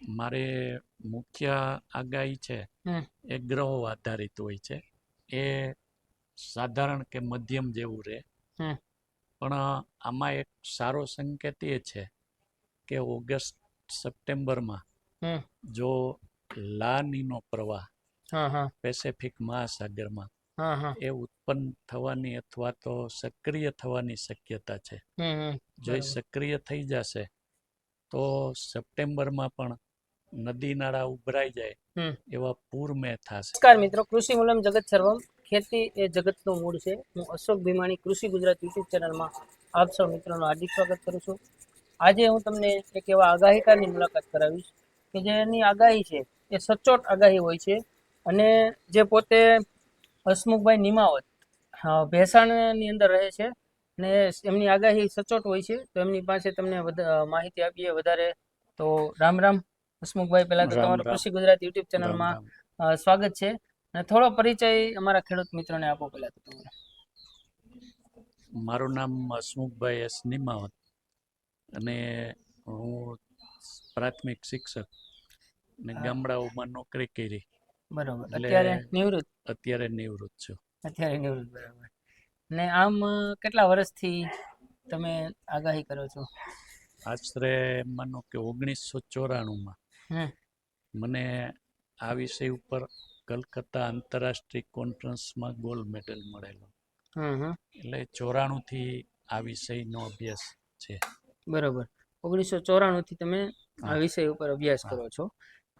મારે મુખ્ય આગાહી છે એ ગ્રહો આધારિત હોય છે. એ સાધારણ કે મધ્યમ જેવું રહે. પણ આમાં એક સારો સંકેત એ છે કે ઓગસ્ટ સપ્ટેમ્બરમાં જો લાનીનો પ્રવાહ પેસેફિક મહાસાગરમાં એ ઉત્પન્ન થવાની અથવા તો સક્રિય થવાની શક્યતા છે. જો એ સક્રિય થઈ જશે તો સપ્ટેમ્બરમાં પણ નદી નાળા ઉભરાઈ જાય. એવા પૂર મેં થશે. નમસ્કાર મિત્રો કૃષિ મૂલમ જગત સર્વમ. ખેતી એ જગતનું મૂળ છે. હું અશોક ભીમાણી કૃષિ ગુજરાત યુટ્યુબ ચેનલમાં આપ સૌ મિત્રોનું હાર્દિક સ્વાગત કરું છું. આજે હું તમને એક એવા આગાહીકારની મુલાકાત કરાવીશ કે જેની આગાહી છે એ સચોટ આગાહી હોય છે અને જે પોતે હસમુખભાઈ નિમાવત ભેસાણની અંદર રહે છે અને એમની આગાહી સચોટ હોય છે. તો એમની પાસે તમને માહિતી આપીએ વધારે. તો રામ રામ. હસમુખભાઈ પહેલા તો તમારું કૃષિ ગુજરાત યુટ્યુબ ચેનલમાં સ્વાગત છે. અને થોડો પરિચય અમારા ખેડૂત મિત્રોને આપો પહેલા તો મારું નામ હસમુખભાઈ એસ નિમાવત અને હું પ્રાથમિક શિક્ષક અને ગામડાઓમાં નોકરી કરી. બરોબર. અત્યારે નિવૃત્ત? અત્યારે નિવૃત્ત છું. અત્યારે નિવૃત્ત બરાબર. ને આમ કેટલા વર્ષથી તમે આગાહી કરો છો? આશરે માનો કે ઓગણીસો ચોરાણુંમાં. મને આ વિષય ઉપર કલકત્તા આંતરરાષ્ટ્રીય કોન્ફરન્સમાં ગોલ્ડ મેડલ મળેલો. એટલે ચોરાણું થી આ વિષયનો અભ્યાસ છે. બરોબર. ઓગણીસો ચોરાણું થી તમે આ વિષય ઉપર અભ્યાસ કરો છો.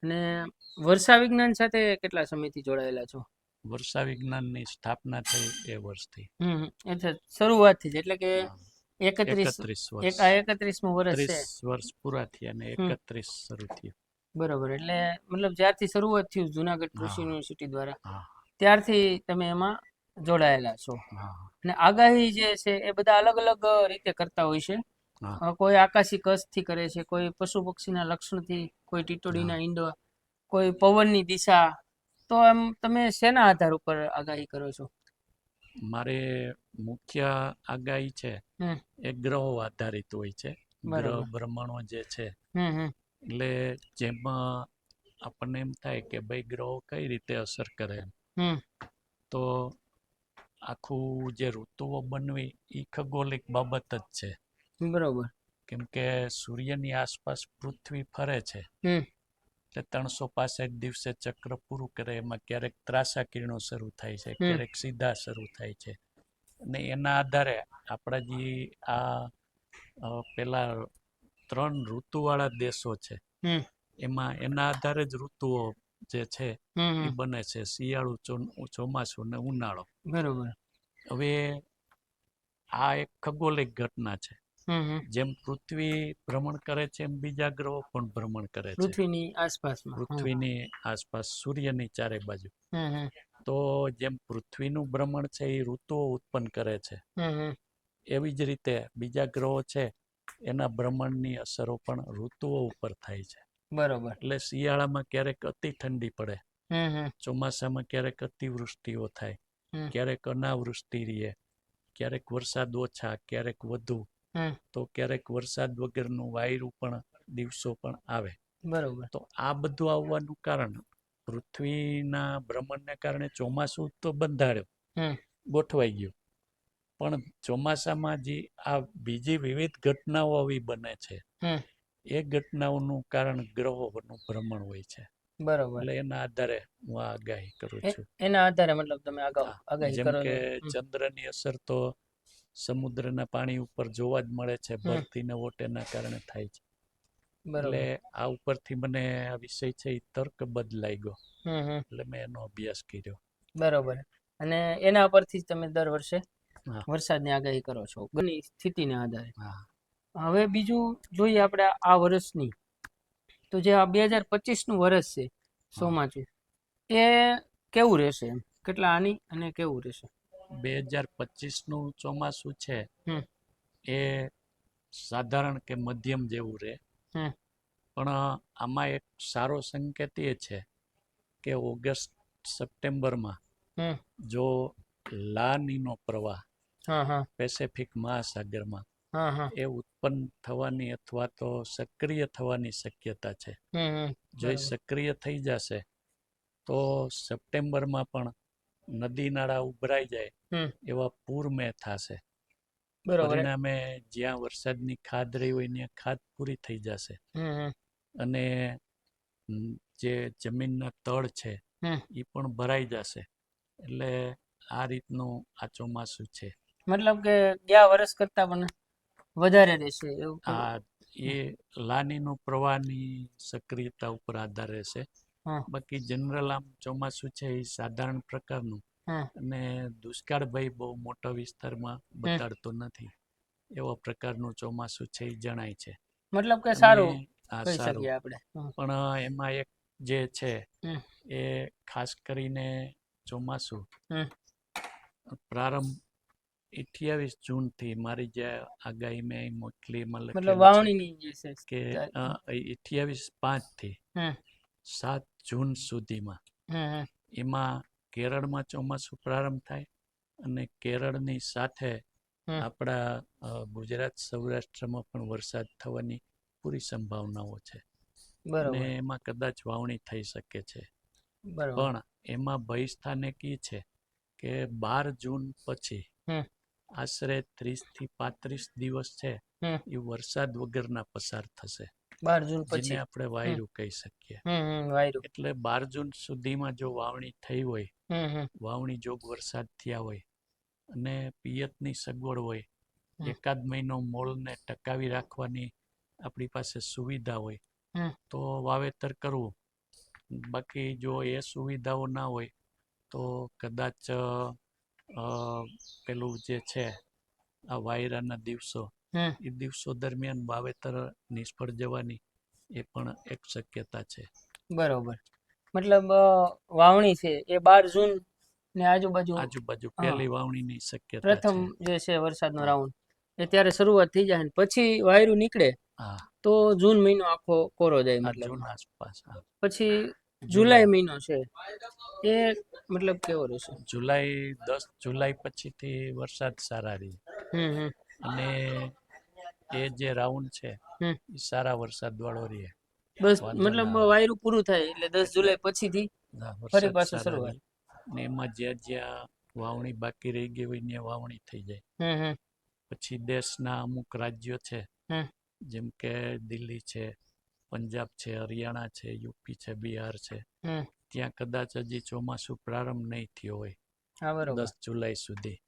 અને વર્ષા વિજ્ઞાન સાથે કેટલા સમયથી જોડાયેલા છો? વર્ષા વિજ્ઞાનની સ્થાપના થઈ એ વર્ષથી. હમ. શરૂઆતથી જ એટલે કે એકત્રીસ એકત્રીસમું વર્ષ વર્ષ પૂરા થયા અને એકત્રીસ શરૂ થયું. બરોબર. એટલે મતલબ જ્યારથી શરૂઆત થયું જુનાગઢ કૃષિ યુનિવર્સિટી દ્વારા ત્યારથી તમે એમાં જોડાયેલા છો. અને આગાહી જે છે એ બધા અલગ અલગ રીતે કરતા હોય છે. કોઈ આકાશી કસથી કરે છે કોઈ પશુ પક્ષીના લક્ષણથી કોઈ ટીટોડીના ઈંડો કોઈ પવનની દિશા. તો એમ તમે શેના આધાર ઉપર આગાહી કરો છો? મારે મુખ્ય આગાહી છે. એ ગ્રહો આધારિત હોય છે. ગ્રહ બ્રહ્માણો જે છે એટલે જેમાં આપણને એમ થાય કે ભાઈ ગ્રહો કઈ રીતે અસર કરે એમ. તો આખું જે ઋતુઓ બનવી એ ખગોલિક બાબત જ છે. બરોબર. કેમ કે સૂર્યની આસપાસ પૃથ્વી ફરે છે. હમ. એટલે ત્રણસો પાસઠ દિવસે ચક્ર પૂરું કરે એમાં ક્યારેક ત્રાસા કિરણો શરૂ થાય છે ક્યારેક સીધા શરૂ થાય છે. અને એના આધારે આપણા જે આ પેલા ત્રણ ઋતુવાળા દેશો છે. એમાં એના આધારે જ ઋતુઓ જે છે એ બને છે. શિયાળુ ચોમાસું ને ઉનાળો. બરોબર. હવે આ એક ખગોલિક ઘટના છે. જેમ પૃથ્વી ભ્રમણ કરે છે એમ બીજા ગ્રહો પણ ભ્રમણ કરે છે. પૃથ્વીની આસપાસ પૃથ્વીની આસપાસ સૂર્યની ચારે બાજુ. તો જેમ પૃથ્વીનું ભ્રમણ છે એ ઋતુઓ ઉત્પન્ન કરે છે. એવી જ રીતે બીજા ગ્રહો છે એના ભ્રમણની અસરો પણ ઋતુઓ ઉપર થાય છે. બરોબર. એટલે શિયાળામાં ક્યારેક અતિ ઠંડી પડે. ચોમાસામાં ક્યારેક અતિવૃષ્ટિઓ થાય. ક્યારેક અનાવૃષ્ટિ રહે. ક્યારેક વરસાદ ઓછા ક્યારેક વધુ. તો ક્યારેક વરસાદ વગરનું વાયરું પણ દિવસો પણ આવે. બરોબર. તો આ બધું આવવાનું કારણ પૃથ્વીના ભ્રમણને કારણે ચોમાસું તો બંધાડ્યો ગોઠવાઈ ગયું. પણ ચોમાસામાં જે આ બીજી વિવિધ ઘટનાઓ આવી બને છે એ ઘટનાઓનું કારણ ગ્રહોનું ભ્રમણ હોય છે. બરોબર. એટલે એના આધારે હું આગાહી કરું છું. એના આધારે મતલબ તમે આગાહી કરો કે ચંદ્રની અસર તો સમુદ્રના પાણી ઉપર જોવા જ મળે છે હમ. ભરતીને ઓટેના કારણે થાય છે. એટલે આ ઉપરથી મને આ વિષય છે એ તર્કબદ્ધ લાગ્યો એટલે મેં એનો અભ્યાસ કર્યો. બરોબર. અને એના પરથી તમે દર વર્ષે. વરસાદની આગાહી કરો છો ઘણી સ્થિતિને આધારે. હા હવે બીજું જોઈએ આપણે આ વર્ષની. તો જે આ બે હજાર પચીસનું વર્ષ છે ચોમાસું એ કેવું રહેશે એમ? કેટલા આની અને કેવું રહેશે? બે હજાર પચીસનું ચોમાસું છે હમ. એ સાધારણ કે મધ્યમ જેવું રહે. હમ. પણ આમાં એક સારો સંકેત એ છે કે ઓગસ્ટ સપ્ટેમ્બરમાં હમ. જો લાનીનો પ્રવાહ પેસેફિક મહાસાગરમાં. એ ઉત્પન્ન થવાની અથવા તો સક્રિય થવાની શક્યતા છે. જો એ સક્રિય થઈ જશે તો સપ્ટેમ્બરમાં પણ નદી નાળા ઉભરાઈ જાય એવા પૂર મેં થશે. બરોબર. પરિણામે જ્યાં વરસાદની ખાદ રહી હોય ત્યાં ખાદ પૂરી થઈ જશે. અને જે જમીનના તળ છે. એ પણ ભરાઈ જશે. એટલે આ રીતનું આ ચોમાસું છે. મતલબ કે ગયા વર્ષ કરતા પણ વધારે રહેશે એવું? આ એ લાનીનો પ્રવાહની સક્રિયતા ઉપર આધાર રહેશે. બાકી જનરલ આમ ચોમાસું છે એ સાધારણ પ્રકારનું. અને દુષ્કાળ ભય બહુ મોટા વિસ્તારમાં બતાડતો નથી. એવા પ્રકારનું ચોમાસું છે એ જણાય છે. મતલબ કે સારું કહી સારું. શકીએ આપણે પણ એમાં એક જે છે એ ખાસ કરીને ચોમાસું પ્રારંભ અઠ્યાવીસ જૂનથી મારી જે આગાહી મેં મોકલી મતલબ વાવણીની જે છે કે અઠ્યાવીસ પાંચથી સાત જૂન સુધીમાં. એમાં કેરળમાં ચોમાસું પ્રારંભ થાય અને કેરળની સાથે. આપણા ગુજરાત સૌરાષ્ટ્રમાં પણ વરસાદ થવાની પૂરી સંભાવનાઓ છે. અને એમાં કદાચ વાવણી થઈ શકે છે. પણ એમાં ભય સ્થાને એ છે કે બાર જૂન પછી. આશરે ત્રીસથી પાંત્રીસ દિવસ છે એ વરસાદ વગરના પસાર થશે. બાર જૂન પછી. આપણે વાયરું કહી શકીએ. એટલે બાર જૂન સુધીમાં જો વાવણી થઈ હોય વાવણી જોગ વરસાદ થયા હોય અને પિયતની સગવડ હોય એકાદ મહિનો મોલને ટકાવી રાખવાની આપણી પાસે સુવિધા હોય તો વાવેતર કરવું. બાકી જો એ સુવિધાઓ ના હોય તો કદાચ પેલું જે છે આ વાયરાના દિવસો એ દિવસો દરમિયાન વાવેતર નિષ્ફળ જવાની એ પણ એક શક્યતા છે. બરોબર. મતલબ વાવણી છે એ બાર જૂન ને આજુબાજુ આજુબાજુ. પહેલી વાવણીની શક્યતા પ્રથમ જે છે વરસાદનો. રાઉન્ડ એ ત્યારે શરૂઆત થઈ જાય ને પછી વાયરું નીકળે તો જૂન મહિનો આખો કોરો જાય મતલબ. આસપાસ પછી જુલાઈ મહિનો છે. એ મતલબ કેવો રહેશે? જુલાઈ દસ જુલાઈ પછીથી વરસાદ સારા રહે. અને એ જે રાઉન્ડ છે એ સારા વરસાદ વાળો રહે. બસ મતલબ વાયરું પૂરું થાય એટલે દસ જુલાઈ પછીથી થી ફરી પાછું શરૂઆત. ને એમાં જ્યાં જ્યાં વાવણી બાકી રહી ગઈ હોય ત્યાં વાવણી થઈ જાય. પછી દેશના અમુક રાજ્યો છે હમ. જેમ કે દિલ્હી છે પંજાબ છે હરિયાણા છે યુપી છે બિહાર છે. ત્યાં કદાચ હજી ચોમાસું પ્રારંભ નહીં થયો હોય. દસ જુલાઈ સુધી.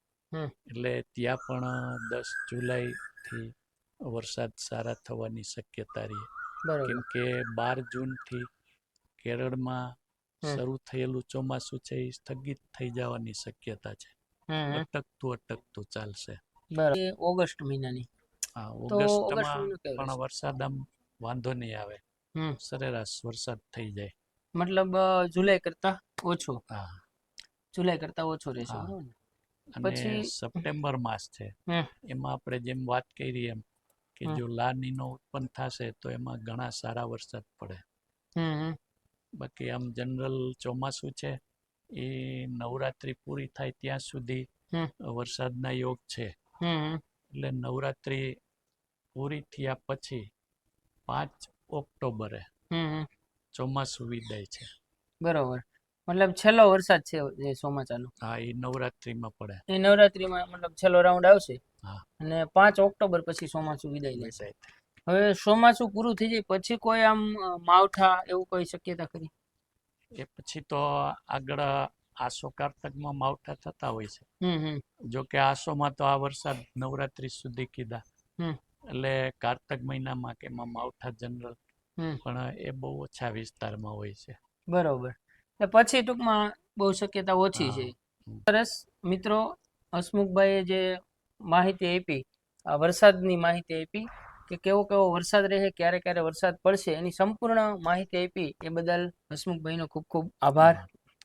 એટલે ત્યાં પણ દસ જુલાઈથી વરસાદ સારા થવાની શક્યતા રહી. કેમ કે બાર જૂનથી કેરળમાં. શરૂ થયેલું ચોમાસું છે એ સ્થગિત થઈ જવાની શક્યતા છે. અટકતું અટકતું ચાલશે. ઓગસ્ટ મહિનાની. હા ઓગસ્ટમાં પણ વરસાદ આમ વાંધો નહીં આવે. સરેરાશ વરસાદ થઈ જાય. મતલબ જુલાઈ કરતા ઓછો. હા. જુલાઈ કરતા ઓછો રહેશે પછી- સપ્ટેમ્બર માસ છે. એમાં આપણે જેમ વાત કરી એમ કે જો લાનીનો ઉત્પન્ન થશે તો એમાં ઘણા સારા વરસાદ પડે. બાકી આમ જનરલ ચોમાસું છે એ નવરાત્રી પૂરી થાય ત્યાં સુધી વરસાદના યોગ છે. એટલે નવરાત્રિ પૂરી થયા પછી પાંચ ઓક્ટોબરે ચોમાસું વિદાય છે. બરોબર. મતલબ છેલ્લો વરસાદ છે જે ચોમાસાનો? હા એ નવરાત્રિમાં પડે. એ નવરાત્રીમાં મતલબ છેલ્લો રાઉન્ડ આવશે? હા. અને પાંચ ઓક્ટોબર પછી ચોમાસું વિદાય લેશે હવે ચોમાસું પૂરું થઈ જાય પછી કોઈ આમ માવઠા એવું કોઈ શક્યતા ખરી? એ પછી તો આગળ આસો કારતકમાં માવઠા થતા હોય છે. હમ હમ. જો કે આસોમાં તો આ વરસાદ નવરાત્રી સુધી કીધા. હમ. એટલે કારતક મહિનામાં કે એમાં માવઠા જનરલ પણ એ બહુ ઓછા વિસ્તારમાં હોય છે. બરોબર. પછી ટૂંકમાં બહુ શક્યતા ઓછી છે. સરસ. મિત્રો હસમુખભાઈએ જે માહિતી આપી આ વરસાદની માહિતી આપી કે કેવો કેવો વરસાદ રહે ક્યારે ક્યારે વરસાદ પડશે એની સંપૂર્ણ માહિતી આપી એ બદલ હસમુખભાઈનો ખૂબ ખૂબ આભાર.